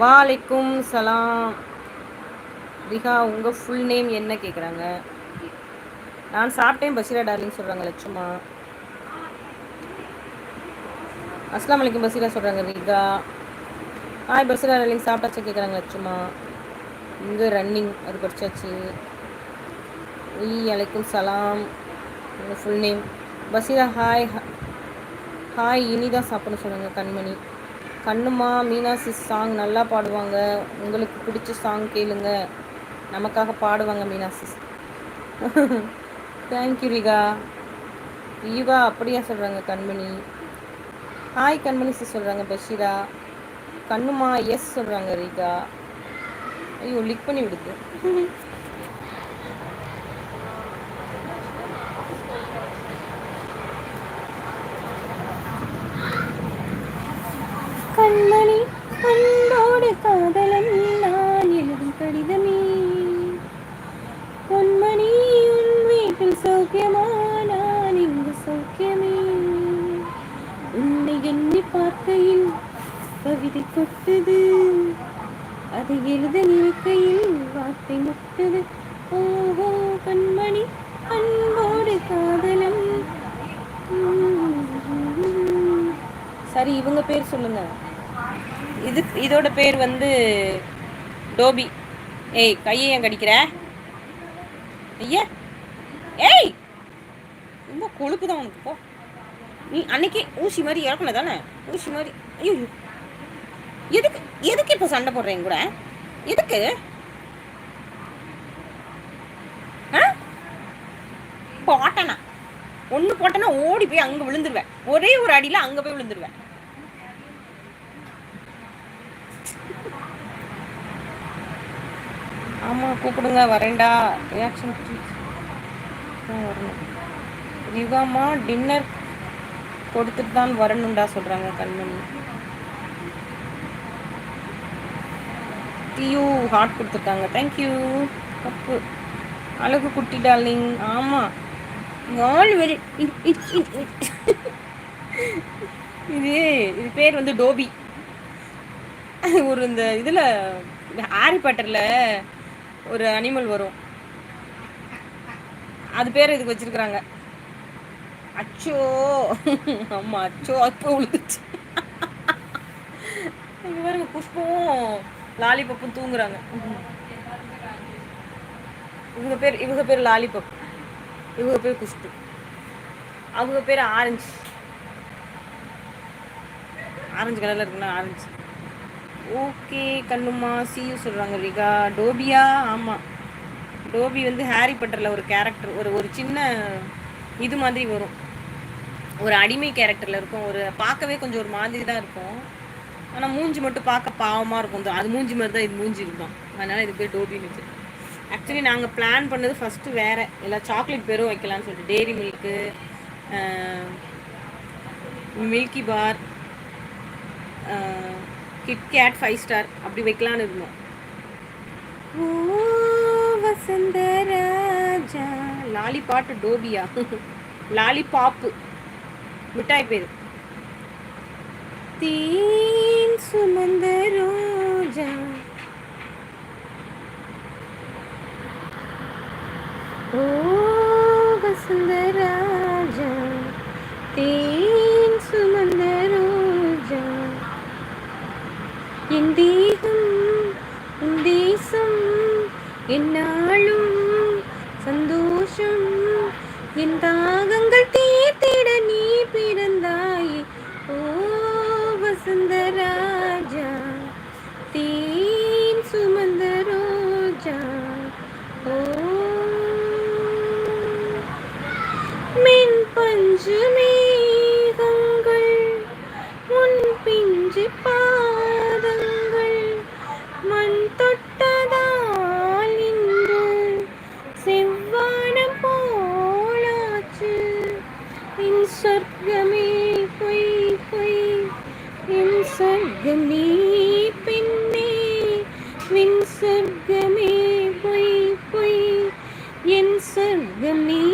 வாலைக்கும் சலாம். ரிஹா உங்கள் full name என்ன கேட்குறாங்க நான் சாப்பிட்டேன் பசீரா டார்லிங் சொல்கிறாங்க லட்சுமா. அஸ்லாம் வலைக்கும் பசீரா சொல்கிறாங்க ரிகா ஹாய் பசீரா டார்லிங் சாப்பிட்டாச்சு கேட்குறாங்க லட்சுமா. இங்கே ரன்னிங் அது படிச்சாச்சு. உய் அலைக்கும் சலாம். உங்கள் full name Basheera hi hi இனிதான் சாப்பிட சொல்லுங்கள் கண்மணி. கண்ணுமா மீனா சிஸ் சாங் நல்லா பாடுவாங்க. உங்களுக்கு பிடிச்ச சாங் கேளுங்க. நமக்காக பாடுவாங்க மீனா சிஸ் தேங்க்யூ ரிகா யுகா அப்படியா சொல்கிறாங்க கண்மணி. ஹாய் கண்மணி சிஸ் சொல்கிறாங்க பஷீரா. கண்ணுமா எஸ் சொல்கிறாங்க ரிகா ஐயோ லிக் பண்ணி விடுது. கண்மணி அன்போடு காதலன் நான் எழுதும் கடிதமே பொன்மணி உன் வீட்டில் சௌக்கியமா நான் இங்கு சௌக்கியமே உன்னை எண்ணி பார்க்கையில் கவிதை கொட்டது அதை எழுத நினைக்கையில் வார்த்தை முட்டது ஓஹோ கண்மணி அன்போடு காதலன் சரி இவங்க பேர் சொல்லுங்க இது இதோட பேர் வந்து டோபி. ஏய் கையை ஏன் கடிக்கிற? ஐயா ஏய்! ரொம்ப கொழுப்பு தான் உனக்கு போ. நீ அன்னைக்கு ஊசி மாதிரி இறக்கணும் தானே ஊசி மாதிரி. ஐயோ எதுக்கு எதுக்கு இப்போ சண்டை போடுறேன் கூட? எதுக்கு? போட்டனா. ஒன்று போட்டனா ஓடி போய் அங்கே விழுந்துருவேன். ஒரே ஒரு அடியில் அங்கே போய் விழுந்துருவேன். ஆமாம் கூப்பிடுங்க வரேன்டா. ரியாக்ஷன் வரணும். யுகாமா டின்னர் கொடுத்துட்டு தான் வரணும்டா சொல்கிறாங்க கண்மணி டியூ ஹார்ட் கொடுத்துருக்காங்க. தேங்க்யூ கப்பு. அழகு குட்டி டார்லிங் ஆமாம் ஆல் வெரி இது இது பேர் வந்து டோபி. ஒரு இந்த இதில் ஹாரி பாட்டரில் ஒரு அனிமல் வரும். அது பேர் இதுக்கு வச்சிருக்கிறாங்க. அச்சோ. ஆமா அச்சோ அப்போ விழுந்துச்சு இங்க பாருங்க புஷ்பம் லாலிபப்பும் தூங்குறாங்க. இவங்க பேர் இவங்க பேர் லாலிபப். இவங்க பேர் குஷ்பு. அவங்க பேர் ஆரஞ்சு. ஆரஞ்சு கலர்ல இருக்குன்னா ஆரஞ்சு. ஓகே கண்ணுமா சியூ சொல்கிறாங்க ரிகா டோபியா ஆமாம் டோபி வந்து ஹாரி பட்டரில் ஒரு கேரக்டர் ஒரு ஒரு சின்ன இது மாதிரி வரும். ஒரு அடிமை கேரக்டரில் இருக்கும். ஒரு பார்க்கவே கொஞ்சம் ஒரு மாதிரி தான் இருக்கும். ஆனால் மூஞ்சி மட்டும் பார்க்க பாவமாக இருக்கும். அது மூஞ்சி மாதிரி தான் இது மூஞ்சி இருக்கும். அதனால் இது பேர் டோபின்னு வச்சு ஆக்சுவலி நாங்கள் பிளான் பண்ணது ஃபஸ்ட்டு வேறு. எல்லா சாக்லேட் பேரும் வைக்கலாம்னு சொல்லிட்டு. Dairy Milk Milky Bar KitKat Five Star அப்படி வைக்கலான்னு இருந்தோம். ஓ வசந்த ராஜா லாலி பாட்டு டோபியா லாலி பாப்பு மிட்டாய் பேர். தீன் சுமந்த என்னாலும் சந்தோஷம். என் தாகங்கள் தீர்த்திட நீ பிறந்தாயே. ஓ வசந்த ராஜா தேன் சுமந்த ரோஜா. ஓ மின் பஞ்சு சொர்க்கமே பின்னே வின் சொர்க்கமே பொய் பொய். என் சொர்க்கமே